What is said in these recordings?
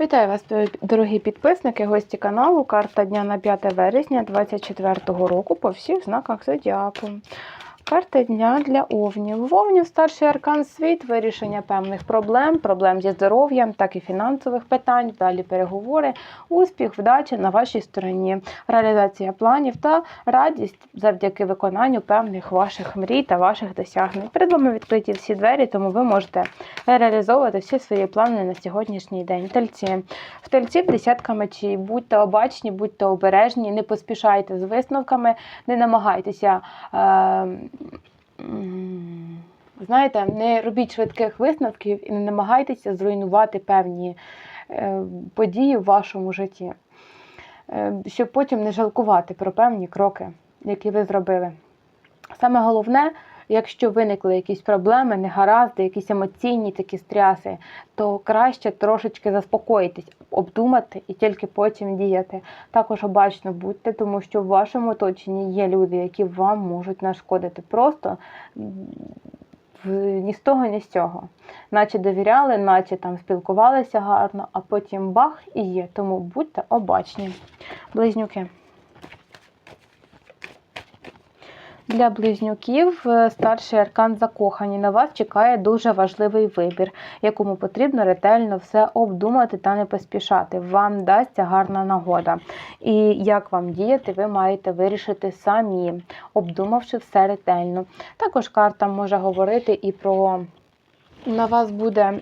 Вітаю вас, дорогі підписники, гості каналу. Карта дня на 5 вересня 2024 року по всіх знаках зодіаку. Карта дня для овнів. В овнів старший аркан світ, вирішення певних проблем, проблем зі здоров'ям, так і фінансових питань, далі переговори, успіх, вдача на вашій стороні, реалізація планів та радість завдяки виконанню певних ваших мрій та ваших досягнень. Перед вами відкриті всі двері, тому ви можете реалізовувати всі свої плани на сьогоднішній день. Тельці. В тельців десятка мечей. Будьте обачні, будьте обережні, не поспішайте з висновками, не намагайтеся. Е, м, Знаєте, не робіть швидких висновків і не намагайтеся зруйнувати певні е, події в вашому житті, е, щоб потім не жалкувати про певні кроки, які ви зробили. Саме головне, якщо виникли якісь проблеми, негаразди, якісь емоційні такі стряси, то краще трошечки заспокоїтись, обдумати і тільки потім діяти. Також обачно будьте, тому що в вашому оточенні є люди, які вам можуть нашкодити. Просто ні з того, ні з цього. Наче довіряли, наче там спілкувалися гарно, а потім бах і є. Тому будьте обачні. Близнюки. Для близнюків е, старший аркан закохані. На вас чекає дуже важливий вибір, якому потрібно ретельно все обдумати та не поспішати. Вам дасться гарна нагода. І як вам діяти, ви маєте вирішити самі, обдумавши все ретельно. Також карта може говорити і про. На вас буде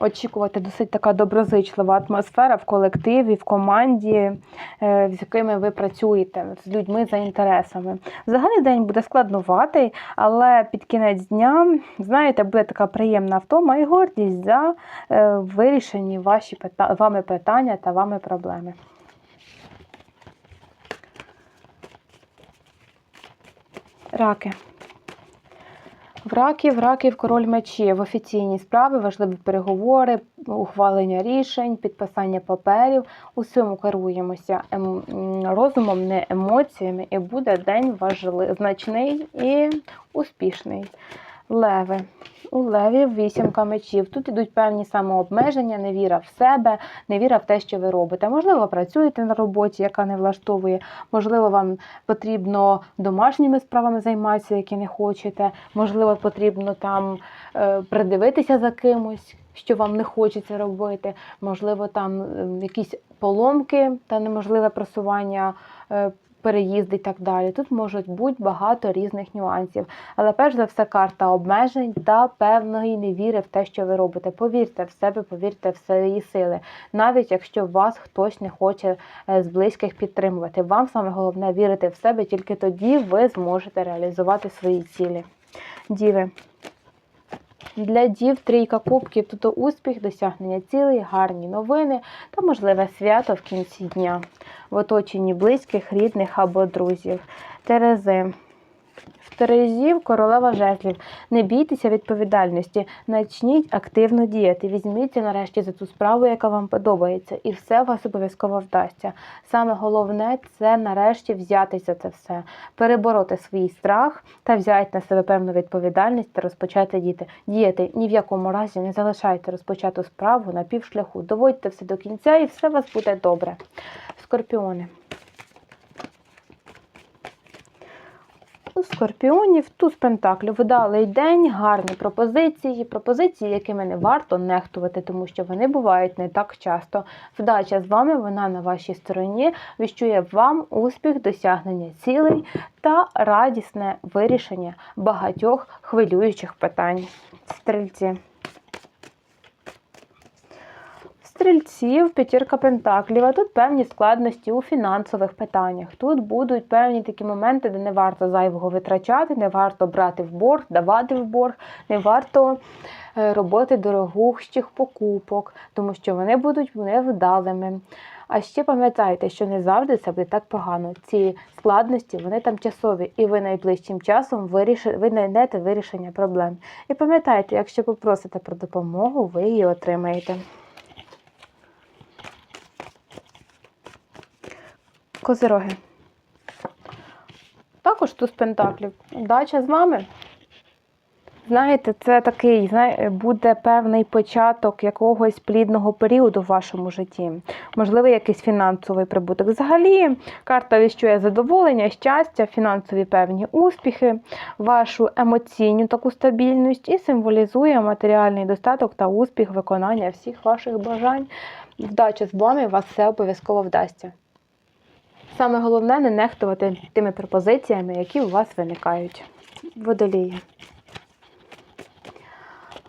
очікувати досить така доброзичлива атмосфера в колективі, в команді, е, з якими ви працюєте, з людьми за інтересами. Взагалі день буде складнуватий, але під кінець дня, знаєте, буде така приємна втома і гордість за е, вирішені ваші вами питання та вами проблеми. Раки. В раків, раків король мечів, офіційні справи, важливі переговори, ухвалення рішень, підписання паперів. Усьому керуємося ем, розумом, не емоціями, і буде день важливий, значний і успішний. Леви. У левів вісімка мечів. Тут ідуть певні самообмеження, невіра в себе, невіра в те, що ви робите. Можливо, працюєте на роботі, яка не влаштовує. Можливо, вам потрібно домашніми справами займатися, які не хочете. Можливо, потрібно там е, придивитися за кимось, що вам не хочеться робити. Можливо, там е, якісь поломки та неможливе просування. Переїзди і так далі. Тут можуть бути багато різних нюансів. Але перш за все, карта обмежень та певної невіри в те, що ви робите. Повірте в себе, повірте в свої сили. Навіть якщо вас хтось не хоче е, з близьких підтримувати. Вам саме головне вірити в себе, тільки тоді ви зможете реалізувати свої цілі. Діви. Для дів трійка кубків тут успіх, досягнення цілей, гарні новини та можливе свято в кінці дня в оточенні близьких, рідних або друзів. Терези. В Терезів королева жезлів. Не бійтеся відповідальності, начніть активно діяти. Візьміться нарешті за ту справу, яка вам подобається, і все у вас обов'язково вдасться. Саме головне це нарешті взятися за це все, перебороти свій страх та взяти на себе певну відповідальність та розпочати діяти. Діяти ні в якому разі не залишайте розпочату справу на півшляху. Доводьте все до кінця, і все у вас буде добре. Скорпіони. У скорпіонів туз пентаклів вдалий день, гарні пропозиції, пропозиції, якими не варто нехтувати, тому що вони бувають не так часто. Вдача з вами, вона на вашій стороні, віщує вам успіх, досягнення цілей та радісне вирішення багатьох хвилюючих питань. Стрільці. Стрільців, п'ятірка пентаклів, а тут певні складності у фінансових питаннях. Тут будуть певні такі моменти, де не варто зайвого витрачати, не варто брати в борг, давати в борг, не варто е, робити дорогущих покупок, тому що вони будуть невдалими. А ще пам'ятайте, що не завжди це буде так погано. Ці складності вони там часові, і ви найближчим часом ви знайдете вирішення проблем. І пам'ятайте, якщо попросите про допомогу, ви її отримаєте. Козироги. Також туз пентаклів. Дача з вами. Знаєте, це такий знає, буде певний початок якогось плідного періоду в вашому житті. Можливо, якийсь фінансовий прибуток. Взагалі, карта віщує задоволення, щастя, фінансові певні успіхи, вашу емоційну таку стабільність і символізує матеріальний достаток та успіх виконання всіх ваших бажань. Вдача з вами, вас все обов'язково вдасться. Саме головне не нехтувати тими пропозиціями, які у вас виникають. Водолії.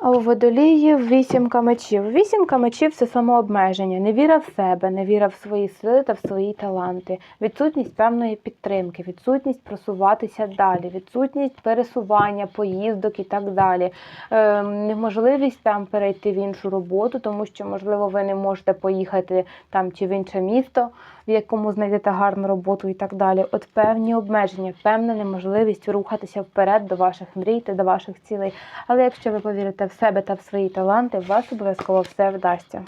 А у водолії вісімка мечів. Вісімка мечів це самообмеження, невіра в себе, невіра в свої сили та в свої таланти, відсутність певної підтримки, відсутність просуватися далі, відсутність пересування, поїздок і так далі. Е, неможливість там перейти в іншу роботу, тому що, можливо, ви не можете поїхати там чи в інше місто, в якому знайдете гарну роботу і так далі. От певні обмеження, певна неможливість рухатися вперед до ваших мрій та до ваших цілей. Але якщо ви повірите в себе та в свої таланти, вас обов'язково все вдасться.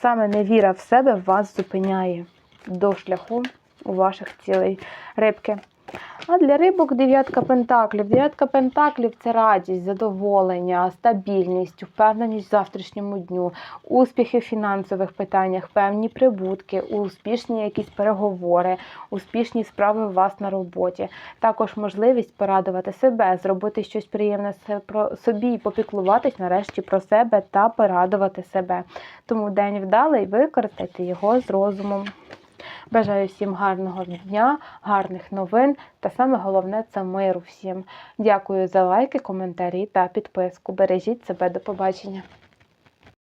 Саме невіра в себе вас зупиняє до шляху у ваших цілей рибки. А для рибок дев'ятка пентаклів. Дев'ятка пентаклів це радість, задоволення, стабільність, впевненість в завтрашньому дню, успіхи в фінансових питаннях, певні прибутки, успішні якісь переговори, успішні справи у вас на роботі. Також можливість порадувати себе, зробити щось приємне про собі і попіклуватись нарешті про себе та порадувати себе. Тому день вдалий, використайте його з розумом. Бажаю всім гарного дня, гарних новин та саме головне це миру всім. Дякую за лайки, коментарі та підписку. Бережіть себе, до побачення.